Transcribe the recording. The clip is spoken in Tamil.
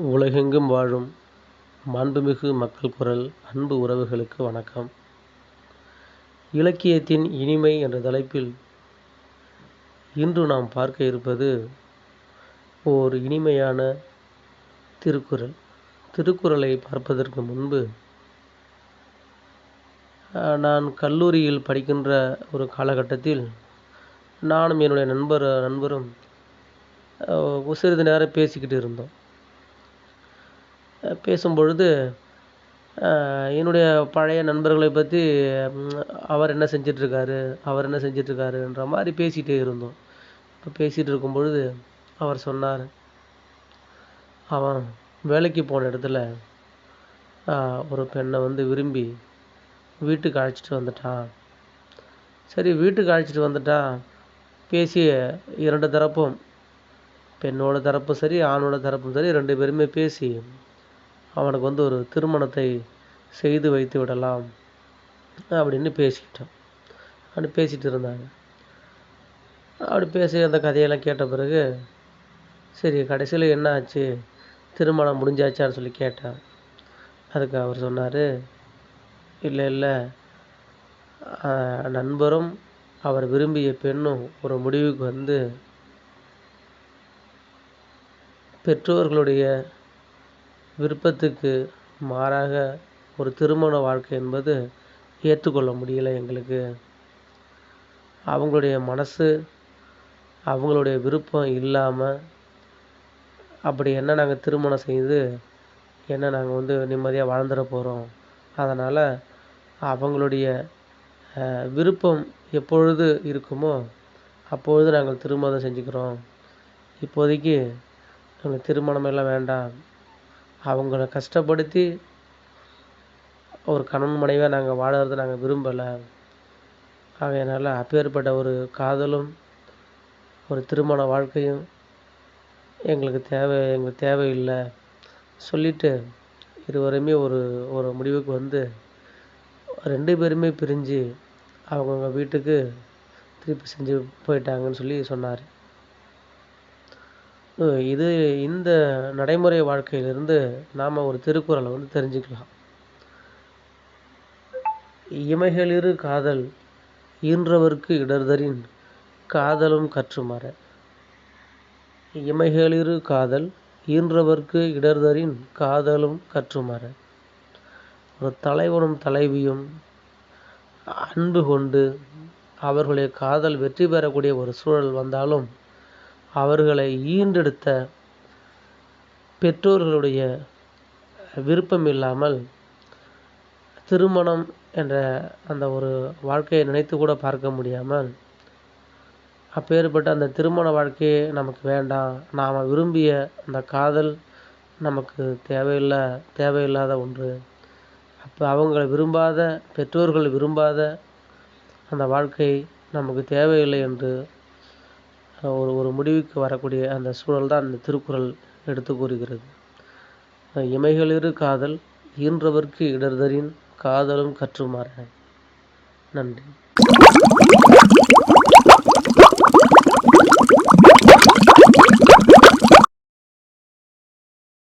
உலகெங்கும் வாழும் மாண்புமிகு மக்கள் குரல் அன்பு உறவுகளுக்கு வணக்கம். இலக்கியத்தின் இனிமை என்ற தலைப்பில் இன்று நாம் பார்க்க இருப்பது ஓர் இனிமையான திருக்குறள். திருக்குறளை பார்ப்பதற்கு முன்பு நான் கல்லூரியில் படிக்கின்ற ஒரு காலகட்டத்தில் நானும் என்னுடைய நண்பர் நண்பரும் சிறிது நேரம் பேசிக்கிட்டு இருந்தோம். பேசும்பொழுது என்னுடைய பழைய நண்பர்களை பற்றி அவர் என்ன செஞ்சிட்ருக்காரு அவர் என்ன செஞ்சிட்ருக்காருன்ற மாதிரி பேசிகிட்டே இருந்தோம். இப்போ பேசிகிட்டு இருக்கும் பொழுது அவர் சொன்னார் அவன் வேலைக்கு போன இடத்துல ஒரு பெண்ணை வந்து விரும்பி வீட்டுக்கு அழைச்சிட்டு வந்துட்டான். சரி வீட்டுக்கு அழைச்சிட்டு வந்துட்டான் பேசிய இரண்டு தரப்பும் பெண்ணோட தரப்பும் சரி ஆணோட தரப்பும் சரி ரெண்டு பேருமே பேசி அவனுக்கு வந்து ஒரு திருமணத்தை செய்து வைத்து விடலாம் அப்படின்னு பேசிக்கிட்டோம் அப்படி பேசிகிட்டு இருந்தாங்க. அப்படி பேசி அந்த கதையெல்லாம் கேட்ட பிறகு சரி கடைசியில் என்ன ஆச்சு? திருமணம் முடிஞ்சாச்சான்னு சொல்லி கேட்டேன். அதுக்கு அவர் சொன்னார் இல்லை இல்லை. நண்பரும் அவர் விரும்பிய பெண்ணும் ஒரு முடிவுக்கு வந்து பெற்றோர்களுடைய விருப்பத்துக்கு மாறாக ஒரு திருமண வாழ்க்கை என்பது ஏற்றுக்கொள்ள முடியலை எங்களுக்கு. அவங்களுடைய மனசு அவங்களுடைய விருப்பம் இல்லாமல் அப்படி என்ன நாங்கள் திருமணம் செய்து என்ன நாங்கள் வந்து நிம்மதியாக வாழ்ந்துட போகிறோம் அதனால் அவங்களுடைய விருப்பம் எப்பொழுது இருக்குமோ அப்பொழுது நாங்கள் திருமணம் செஞ்சுக்கிறோம். இப்போதைக்கு எங்களுக்கு திருமணம் எல்லாம் வேண்டாம். அவங்கள கஷ்டப்படுத்தி ஒரு கணவன் மனைவியாக நாங்கள் வாழறதை நாங்கள் விரும்பலை. ஆகையினால அப்பேற்பட்ட ஒரு காதலும் ஒரு திருமண வாழ்க்கையும் எங்களுக்கு தேவை எங்களுக்கு தேவையில்லை. சொல்லிட்டு இருவருமே ஒரு ஒரு முடிவுக்கு வந்து ரெண்டு பேருமே பிரிஞ்சு அவங்கவுங்க வீட்டுக்கு திருப்பி செஞ்சு போயிட்டாங்கன்னு சொல்லி சொன்னார். இது இந்த நடைமுறை வாழ்க்கையிலிருந்து நாம் ஒரு திருக்குறளை வந்து தெரிஞ்சுக்கலாம். இமைகளிரு காதல் ஈன்றவர்க்கு இடர்தரின் காதலும் கற்றுமாற. இமைகளிரு காதல் ஈன்றவர்க்கு இடர்தரின் காதலும் கற்றுமாற. ஒரு தலைவனும் தலைவியும் அன்பு கொண்டு அவர்களுடைய காதல் வெற்றி பெறக்கூடிய ஒரு சூழல் வந்தாலும் அவர்களை ஈன்றெடுத்த பெற்றோர்களுடைய விருப்பம் இல்லாமல் திருமணம் என்ற அந்த ஒரு வாழ்க்கையை நினைத்து கூட பார்க்க முடியாமல் அப்பேற்பட்ட அந்த திருமண வாழ்க்கையே நமக்கு வேண்டாம். நாம் விரும்பிய அந்த காதல் நமக்கு தேவையில்லை தேவையில்லாத ஒன்று. அப்போ அவங்களை விரும்பாத பெற்றோர்கள் விரும்பாத அந்த வாழ்க்கை நமக்கு தேவையில்லை என்று ஒரு ஒரு முடிவுக்கு வரக்கூடிய அந்த சூழல் தான் இந்த திருக்குறள் எடுத்து கூறுகிறது. இமைகளிரு காதல் ஈன்றவர்க்கு இடர்தரின் காதலும் கற்றுமாற நன்றி.